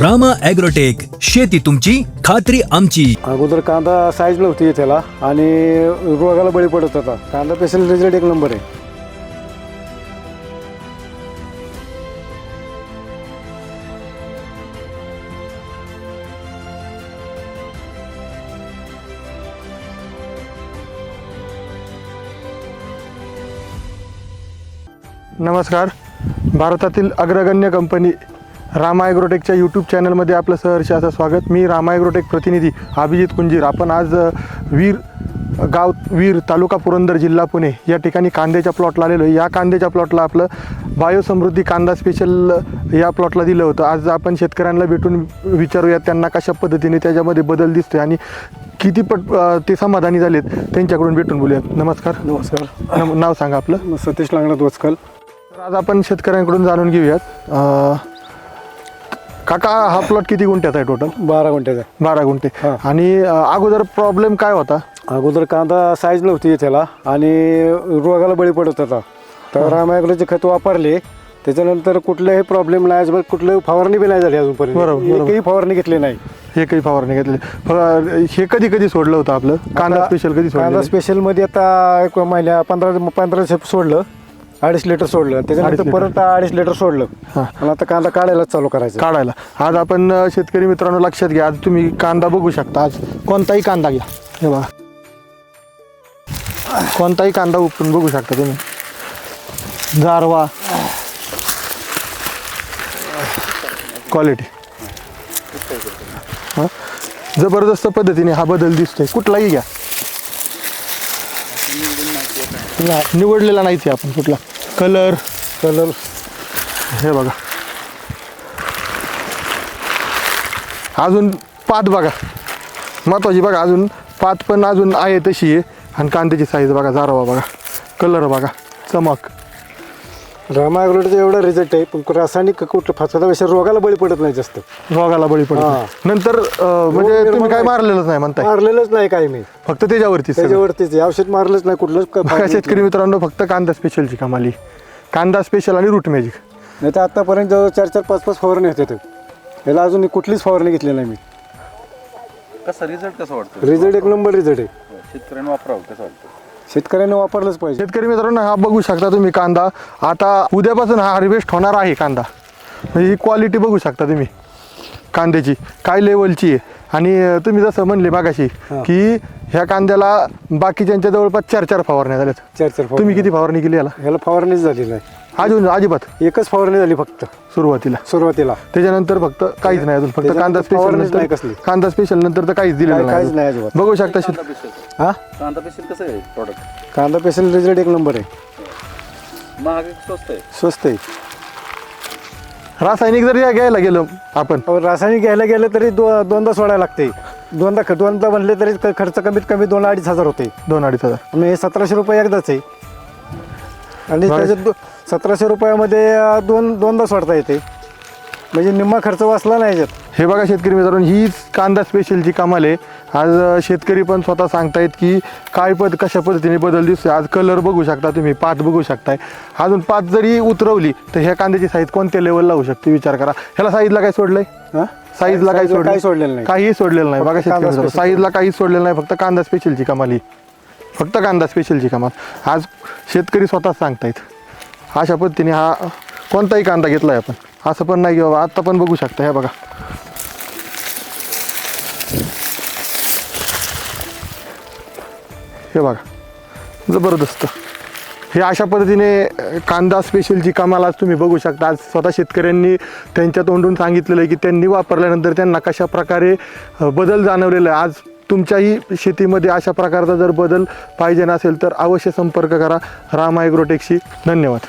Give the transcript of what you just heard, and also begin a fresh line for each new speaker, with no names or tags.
Rama agrotech शेती तुमची खात्री आमची.
अगोदर कांदा साईज नव्हती त्याला आणि रोगाला बळी पडत होता. कांदा पेशल रिझल्ट एक नंबर आहे.
नमस्कार. भारतातील अग्रगण्य कंपनी रामा ॲग्रोटेकच्या यूट्यूब चॅनलमध्ये आपलं सहर्ष असं स्वागत. मी रामा ॲग्रोटेक प्रतिनिधी अभिजित कुंजीर. आपण आज वीर गाव वीर तालुका पुरंदर जिल्हा पुणे या ठिकाणी कांद्याच्या प्लॉटला आलेलो आहे. या कांद्याच्या प्लॉटला आपलं बायोसमृद्धी कांदा स्पेशल या प्लॉटला दिलं होतं. आज आपण शेतकऱ्यांना भेटून विचारूया त्यांना कशा पद्धतीने त्याच्यामध्ये बदल दिसतोय आणि किती पट ते समाधानी झालेत त्यांच्याकडून भेटून बोलूयात. नमस्कार.
नमस्कार.
नम- नाव सांगा आपलं.
सतीश लागणार वचकल
तर आज आपण शेतकऱ्यांकडून जाणून घेऊयात. काका हा प्लॉट किती गुंठ्यात आहे टोटल
बारा गुंठ्याचा
बारा गुंठे.
हा.
आणि अं, अगोदर प्रॉब्लेम काय होता?
अगोदर कांदा साईज नव्हती त्याला आणि रोगाला बळी पडत होता. तर रामायगडचे खत वापरले. त्याच्यानंतर कुठलेही प्रॉब्लेम नाही अजिबात कुठल्याही फवारणी बी नाही झाली अजूनपर्यंत.
बरोबर.
एकही फवारणी घेतली नाही.
हे काही फवारणी घेतले फ- हे कधी कधी सोडलं होतं आपलं? कांदा
आता
स्पेशल कधी
कांदा
सोडलं
स्पेशलमध्ये आता एक महिन्या पंधरा पंधरा सोडलं. अडीच लिटर सोडलं. त्याच्यानंतर. परत अडीच लिटर सोडलं. आणि आता कांदा काढायला चालू करायचं.
काढायला. आज आपण शेतकरी मित्रांनो लक्षात घ्या. आज तुम्ही कांदा बघू शकता. आज कोणताही कांदा घ्या. हे बघा. कोणताही कांदा उपटून बघू शकता तुम्ही. गारवा क्वालिटी हा? जबरदस्त पद्धतीने हा बदल दिसतोय. कुठलाही घ्या. नाही, निवडलेला नाहीच आहे आपण कुठला. कलर
कलर
हे बघा. अजून पात बघा. महत्वाची बघा अजून पात पण अजून आहे तशी. आहे आणि कांद्याची साईज बघा जारवा बघा. कलर बघा. चमक.
रामायगडचा एवढा रिझल्ट आहे पण रासायनिक कुठं फसवता रोगाला बळी पडत नाही जास्त.
रोगाला बळी
हा.
पडतो नंतर अं, म्हणजे तुम्ही काय
नाही.
मारलेलंच नाही म्हणताय.
मारलेलंच नाही काही मी.
फक्त त्याच्यावरती.
त्याच्यावरतीच आहे. औषध मारलंच नाही कुठलंच क-
बघा शेतकरी मित्रांनो फक्त कांदा स्पेशलची कमाली. कांदा स्पेशल आणि रूट मॅजिक
नाही तर आतापर्यंत जवळ चार चार पाच पाच फवारणी होते ते. याला अजून कुठलीच फवारणी घेतली नाही मी.
कसा रिझल्ट कसा वाटतो?
रिझल्ट एक नंबर रिझल्ट आहे.
शेतकऱ्यांनी वापरावं कसं वाटतं?
शेतकऱ्यांनी वापरलंच पाहिजे.
शेतकरी मित्रांनो हा बघू शकता तुम्ही कांदा. आता उद्यापासून हा हार्वेस्ट होणार आहे कांदा. म्हणजे ही क्वालिटी बघू शकता तुम्ही. कांद्याची. काय लेवलची आहे? आणि तुम्ही जसं म्हणले मागाशी. की ह्या कांद्याला बाकीच्यांच्या जवळपास चार चार फवारण्या झाल्यात.
चार चार.
तुम्ही किती फवारणी केली याला?
ह्याला फवारणीच झाली नाही.
अजून अजिबात.
एकच फवारणी झाली फक्त.
सुरुवातीला.
सुरुवातीला.
त्याच्यानंतर फक्त काहीच नाही अजून. फक्त कांदा स्पेशल
फवारणीच नाही
नंतर
कसली.
कांदा स्पेशल नंतर तर काहीच दिलेलं
काय- काहीच नाही
नाही
अजिबात.
बघू शकता शेत
हा?
कांदा पेशल कसं आहे प्रॉडक्ट
कांदा पेशल रिझल्ट एक नंबर आहे.
महाग आहे की स्वस्त आहे?
स्वस्त आहे.
रासायनिक जर या घ्यायला गेलो आपण.
अहो, रासायनिक घ्यायला गेलं तरी दो दोनदा सोडायला लागते. दोनदा ख- दोनदा बनले तरी खर्च कमीत कमी दोन अडीच हजार होते.
दोन अडीच हजार.
आणि हे सतराशे रुपये एकदाच आहे. आणि. त्याच्यात दो- सतराशे रुपयामध्ये अं, दोन दोनदा सोडता येते. म्हणजे निम्मा खर्च वाचला नाही याच्यात.
हे बघा शेतकरी मित्रांनो हीच कांदा स्पेशलची कमाल आहे. आज अ, शेतकरी पण स्वतः सांगतायत की काय पद कशा पद्धतीने बदल दिसतोय. आज कलर बघू शकता तुम्ही पात बघू शकताय. अजून पात जरी उतरवली तर ह्या कांद्याची साईज कोणत्या लेवलला होऊ शकते? विचार करा. ह्याला साईजला काय सोडलंय?
हा?
साईजला काय
काही सोडलेलं नाही.
काही सोडलेलं नाही. बघा शेतकरी
कांदा
मित्रांनो
special.
साईजला काहीच सोडलेलं नाही. फक्त कांदा स्पेशलची कमाली फक्त कांदा स्पेशलची कमाल आज शेतकरी स्वतः सांगतायत. अशा पद्धतीने हा कोणताही कांदा घेतला आहे आपण. असं पण नाही की बाबा आत्ता पण बघू शकता हे बघा. हे बघा. जबरदस्त. हे अशा पद्धतीने कांदा स्पेशलची कमाल आज तुम्ही बघू शकता. आज स्वतः शेतकऱ्यांनी त्यांच्या तोंडून सांगितलेलं आहे की त्यांनी वापरल्यानंतर त्यांना कशा प्रकारे बदल जाणवलेला आहे. आज तुमच्याही शेतीमध्ये अशा प्रकारचा जर बदल पाहिजे नसेल तर अवश्य संपर्क करा. राम ॲग्रोटेकशी. धन्यवाद.